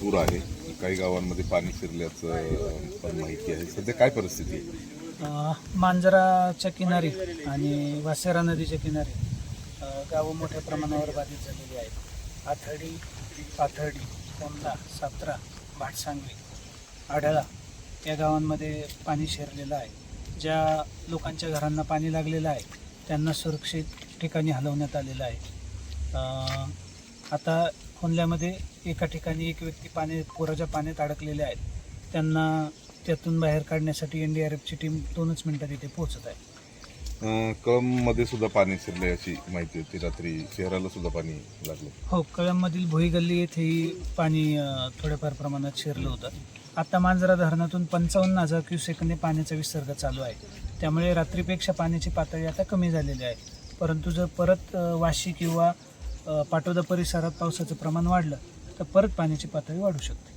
पूर आहे. काही गावांमध्ये पाणी शिरल्याचं पण माहिती आहे. सध्या काय परिस्थिती आहे? मांजराच्या किनारी आणि वासेरा नदीच्या किनारी गावं मोठ्या प्रमाणावर बाधित झालेली आहेत. आथर्डी पाथर्डी कोंडा सातरा भाटसांगवी आढळा या गावांमध्ये पाणी शिरलेलं आहे. ज्या लोकांच्या घरांना पाणी लागलेलं आहे त्यांना सुरक्षित ठिकाणी हलवण्यात आलेलं आहे. आता खोनल्यामध्ये एका ठिकाणी एक व्यक्ती पाणी पुराच्या पाण्यात अडकलेले आहेत. त्यांना त्यातून बाहेर काढण्यासाठी एन डी आर एफची टीम दोनच मिनिटात इथे पोहोचत आहे. अं, कळंबमध्ये सुद्धा पाणी शिरले अशी माहिती होती रात्री शहराला सुद्धा पाणी लागलं. हो कळंबमधील भोई गल्ली येथेही पाणी अ, थोड्याफार प्रमाणात शिरलं होतं. आता मांजरा धरणातून पंचावन्न हजार क्युसेकने पाण्याचा विसर्ग चालू आहे. त्यामुळे रात्रीपेक्षा पाण्याची पातळी आता कमी झालेली आहे. परंतु जर परत अ, वाशी किंवा पाटोदा परिसरात पावसाचं प्रमाण वाढलं तर परत पाण्याची पातळी वाढू शकते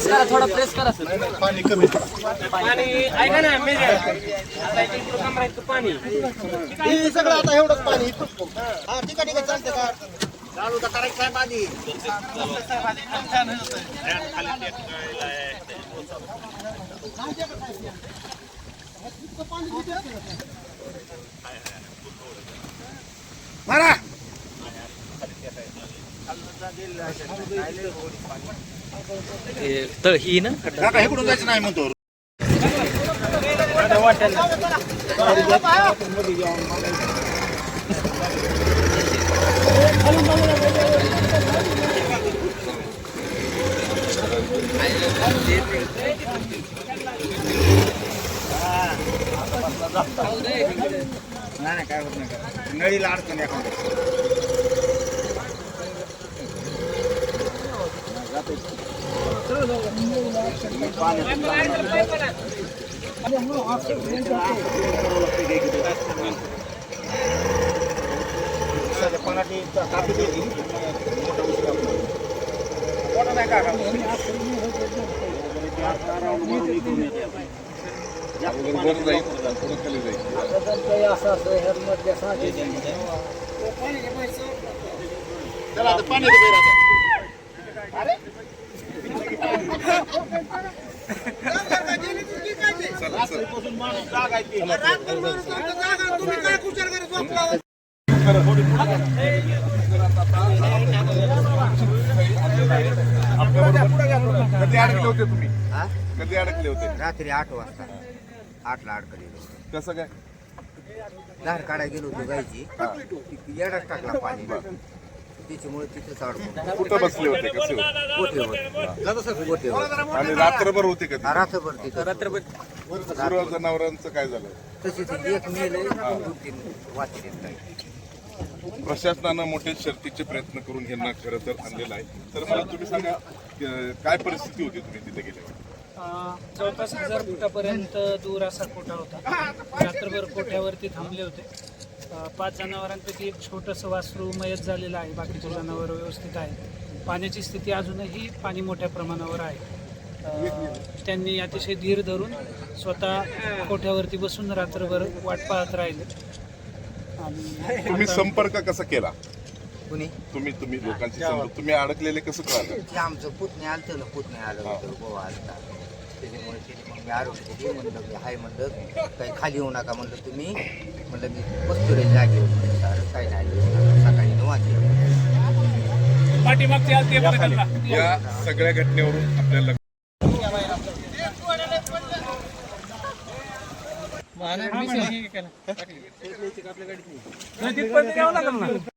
प्रेस करा थोडा प्रेस करा सर पाणी ऐका ना मी पाणी. हे सगळं आता एवढंच पाणी. हा ठीक आहे ठीक आहे चालतं का चालू तर करायचं पाणी? मारा. तळ ही ना? काका इकडून जायचं? नाही म्हणतो. नाही काय होत नाही नळीला अडचण एखादं असं खाली जाईल चला आता. पाणी दे आता. चला चला पासून माणूस जाग आहे ती. कधी अडकले होते तुम्ही हा? कधी अडकले होते रात्री आठ वाजता. आठला अडकलेलो कसं काय? धार काढायला गेलो होतो गायची ती येडाच टाकला पाणी. त्याच्यामुळे तिथेच अडकून कुठं बसले होते कसे होते गोठेवर गोठेवर आणि रात्रभर होते हा, रात्रभर तिथं रात्रभर. गुरु जनावरांचं काय झालं? तशी ती एक मेले दोन तीन वाचले प्रशासनानं मोठे शर्तीचे प्रयत्न करून ह्यांना खरं तर आणलेलं आहे. तर मला तुम्ही सांगा अं, काय परिस्थिती होती तुम्ही तिथे गेल्यावर अ, जवळपास हजार फुटापर्यंत दूर असा कोठा होता. रात्रभर कोठ्यावरती थांबले होते. पाच जनावरांपैकी एक छोटंसं वासरू मयत झालेलं आहे. बाकीचे जनावर व्यवस्थित आहेत. पाण्याची स्थिती अजूनही पाणी मोठ्या प्रमाणावर आहे. त्यांनी अतिशय धीर धरून स्वतः कोठ्यावरती बसून रात्रभर वाट पाहत राहिले. आणि तुम्ही संपर्क कसा केला? कुणी? तुम्ही तुम्ही संपर्क तुम्ही अडकलेले कसं कळालं? ते आमचं पुतणे आलतं ना पुतणे आलं होतं गोवा आलता. त्याच्यामुळे त्याने मग मी आरोग्य म्हणलं हाय म्हणलं काही खाली येऊ नका म्हणलं तुम्ही. म्हणलं मी बसतो रे जागेवर म्हणलं "सारं काही नाही. येऊ नका." सकाळी नऊ वाजले. पाठीमागची बघा त्यांना. या सगळ्या घटनेवरून आपल्याला लागेल ना?